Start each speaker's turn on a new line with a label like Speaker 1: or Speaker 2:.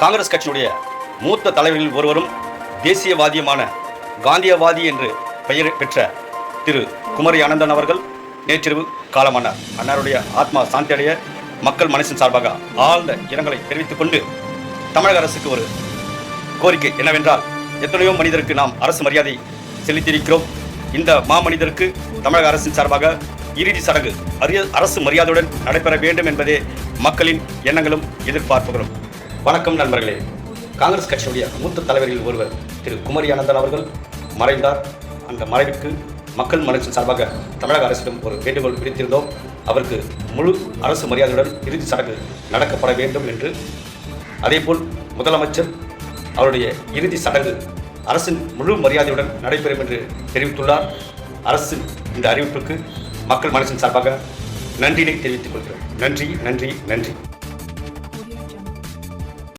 Speaker 1: காங்கிரஸ் கட்சியுடைய மூத்த தலைவர்களில் ஒருவரும் தேசியவாதியுமான காந்தியவாதி என்று பெயர் பெற்ற திரு குமரி அனந்தன் அவர்கள் நேற்றிரவு காலமானார் அன்னாருடைய ஆத்மா சாந்தியடைய மக்கள் மனசின் சார்பாக ஆழ்ந்த இரங்கலை தெரிவித்துக் கொண்டு தமிழக அரசுக்கு ஒரு கோரிக்கை என்னவென்றால் எத்தனையோ மனிதருக்கு நாம் அரசு மரியாதை செலுத்தியிருக்கிறோம். இந்த மாமனிதருக்கு தமிழக அரசின் சார்பாக இறுதி சடங்கு அரிய அரசு மரியாதையுடன் நடைபெற வேண்டும் என்பதே மக்களின் எண்ணங்களும் எதிர்பார்ப்புகளும். வணக்கம் நண்பர்களே. காங்கிரஸ் கட்சியுடைய மூத்த தலைவர்களில் ஒருவர் திரு குமரி அனந்தன் அவர்கள் மறைந்தார். அந்த மறைவுக்கு மக்கள் மனசின் சார்பாக தமிழக அரசிடம் ஒரு வேண்டுகோள் விடுத்திருந்தோம். அவருக்கு முழு அரசு மரியாதையுடன் இறுதி சடங்கு நடக்கப்பட வேண்டும் என்று. அதேபோல் முதலமைச்சர் அவருடைய இறுதி சடங்கு அரசின் முழு மரியாதையுடன் நடைபெறும் என்று தெரிவித்துள்ளார். அரசின் இந்த அறிவிப்புக்கு மக்கள் மனசின் சார்பாக நன்றினை தெரிவித்துக் கொள்கிறோம். நன்றி நன்றி நன்றி.